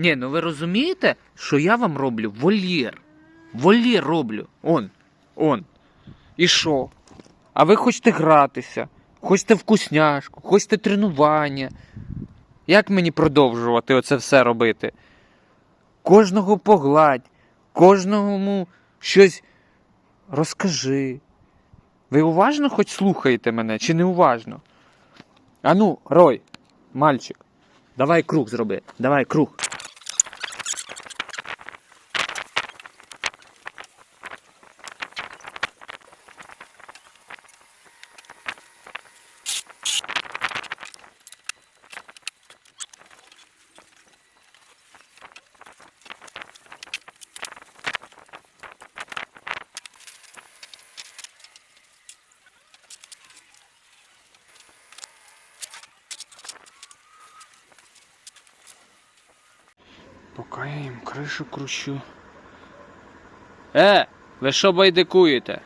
Ні, ну ви розумієте, що я вам роблю вольєр. Вольєр роблю. Он. Он. І що? А ви хочете гратися, хочете вкусняшку, хочете тренування. Як мені продовжувати оце все робити? Кожного погладь, кожному щось розкажи. Ви уважно хоч слухаєте мене, чи не уважно? Ану, Рой, мальчик, давай круг зроби, давай круг. Поки я їм кришу кручу. Е, ви що байдикуєте?